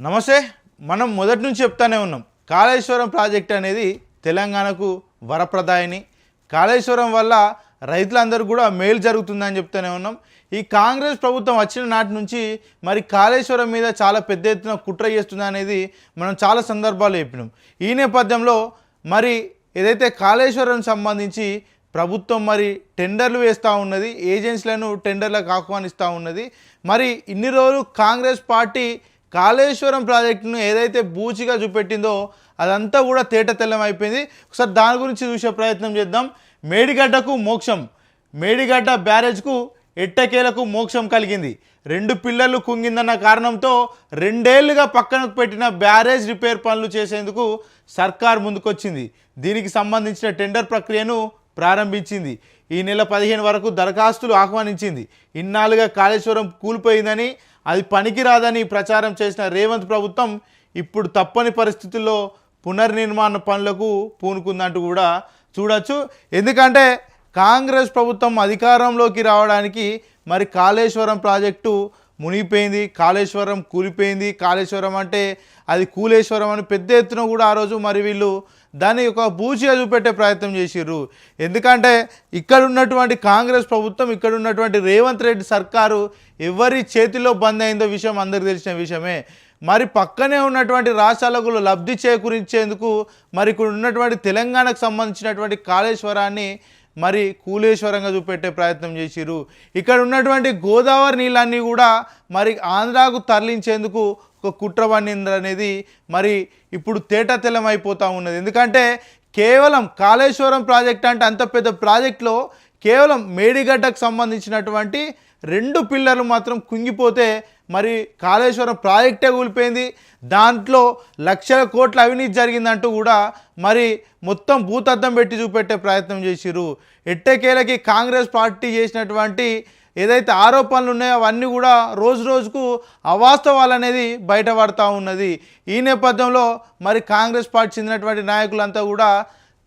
నమస్తే మనం మొదటి నుంచి చెప్తానే ఉన్నాం. కాళేశ్వరం ప్రాజెక్ట్ అనేది తెలంగాణకు వరప్రదాయని. కాళేశ్వరం వల్ల రైతులందరూ కూడా మేలు జరుగుతుందని చెప్తూనే ఉన్నాం. ఈ కాంగ్రెస్ ప్రభుత్వం వచ్చిన నాటి నుంచి మరి కాళేశ్వరం మీద చాలా పెద్ద ఎత్తున కుట్ర చేస్తుంది అనేది మనం చాలా సందర్భాలు చెప్పినాం. ఈ నేపథ్యంలో మరి ఏదైతే కాళేశ్వరం సంబంధించి ప్రభుత్వం మరి టెండర్లు వేస్తూ ఉన్నది ఏజెన్సీలను టెండర్లకు ఆహ్వానిస్తూ ఉన్నది మరి ఇన్ని రోజులు కాంగ్రెస్ పార్టీ కాళేశ్వరం ప్రాజెక్టును ఏదైతే బూచిగా చూపెట్టిందో అదంతా కూడా తేట తెల్లం అయిపోయింది. ఒకసారి దాని గురించి చూసే ప్రయత్నం చేద్దాం. మేడిగడ్డకు మోక్షం. మేడిగడ్డ బ్యారేజ్కు ఎట్టకేలకు మోక్షం కలిగింది. రెండు పిల్లలు కుంగిందన్న కారణంతో రెండేళ్ళుగా పక్కనకు పెట్టిన బ్యారేజ్ రిపేర్ పనులు చేసేందుకు సర్కార్ ముందుకొచ్చింది. దీనికి సంబంధించిన టెండర్ ప్రక్రియను ప్రారంభించింది. ఈ నెల పదిహేను వరకు దరఖాస్తులు ఆహ్వానించింది. ఇన్నాళ్ళుగా కాళేశ్వరం కూలిపోయిందని అది పనికిరాదని ప్రచారం చేసిన రేవంత్ ప్రభుత్వం ఇప్పుడు తప్పని పరిస్థితుల్లో పునర్నిర్మాణ పనులకు పూనుకుందంటూ కూడా చూడొచ్చు. ఎందుకంటే కాంగ్రెస్ ప్రభుత్వం అధికారంలోకి రావడానికి మరి కాళేశ్వరం ప్రాజెక్టు మునిగిపోయింది కాళేశ్వరం కూలిపోయింది. కాళేశ్వరం అంటే అది కూలేశ్వరం అని పెద్ద ఎత్తున కూడా ఆ రోజు మరి వీళ్ళు దాన్ని ఒక బూచిగా చూపెట్టే ప్రయత్నం చేసిర్రు. ఎందుకంటే ఇక్కడ ఉన్నటువంటి కాంగ్రెస్ ప్రభుత్వం ఇక్కడ ఉన్నటువంటి రేవంత్ రెడ్డి సర్కారు ఎవరి చేతిలో బంద్ అయిందో విషయం అందరికి తెలిసిన విషయమే. మరి పక్కనే ఉన్నటువంటి రాష్ట్రాలకు లబ్ధి చేకూరించేందుకు మరి ఇక్కడ ఉన్నటువంటి తెలంగాణకు సంబంధించినటువంటి కాళేశ్వరాన్ని మరి కూలేశ్వరంగా చూపెట్టే ప్రయత్నం చేసిరు ఇక్కడ ఉన్నటువంటి గోదావరి నీళ్ళన్నీ కూడా మరి ఆంధ్రాకు తరలించేందుకు ఒక కుట్ర అనేది మరి ఇప్పుడు తేట అయిపోతూ ఉన్నది. ఎందుకంటే కేవలం కాళేశ్వరం ప్రాజెక్ట్ అంటే అంత పెద్ద ప్రాజెక్టులో కేవలం మేడిగడ్డకు సంబంధించినటువంటి రెండు పిల్లర్లు మాత్రం కుంగిపోతే మరి కాళేశ్వరం ప్రాజెక్టే కూలిపోయింది. దాంట్లో లక్షల కోట్ల అవినీతి జరిగిందంటూ కూడా మరి మొత్తం భూతద్దం పెట్టి చూపెట్టే ప్రయత్నం చేసిరు ఎట్టకేలకి కాంగ్రెస్ పార్టీ చేసినటువంటి ఏదైతే ఆరోపణలు ఉన్నాయో అవన్నీ కూడా రోజు రోజుకు అవాస్తవాలు అనేది బయటపడతా ఉన్నది. ఈ నేపథ్యంలో మరి కాంగ్రెస్ పార్టీ చెందినటువంటి నాయకులంతా కూడా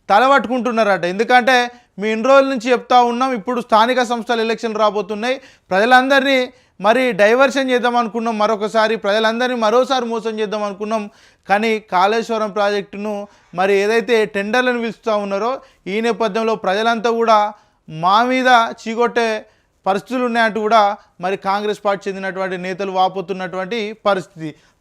తలవట్టుకుంటున్నారట. ఎందుకంటే మీ ఇన్ని రోజుల నుంచి చెప్తా ఉన్నాం ఇప్పుడు స్థానిక సంస్థల ఎలక్షన్లు రాబోతున్నాయి. ప్రజలందరినీ మరి డైవర్షన్ చేద్దాం అనుకున్నాం మరొకసారి ప్రజలందరినీ మరోసారి మోసం చేద్దాం అనుకున్నాం. కానీ కాళేశ్వరం ప్రాజెక్టును మరి ఏదైతే టెండర్లను పిలుస్తూ ఉన్నారో ఈ నేపథ్యంలో ప్రజలంతా కూడా మా మీద చీకొట్టే పరిస్థితులు ఉన్నాయంటూ కూడా మరి కాంగ్రెస్ పార్టీ చెందినటువంటి నేతలు వాపోతున్నటువంటి పరిస్థితి.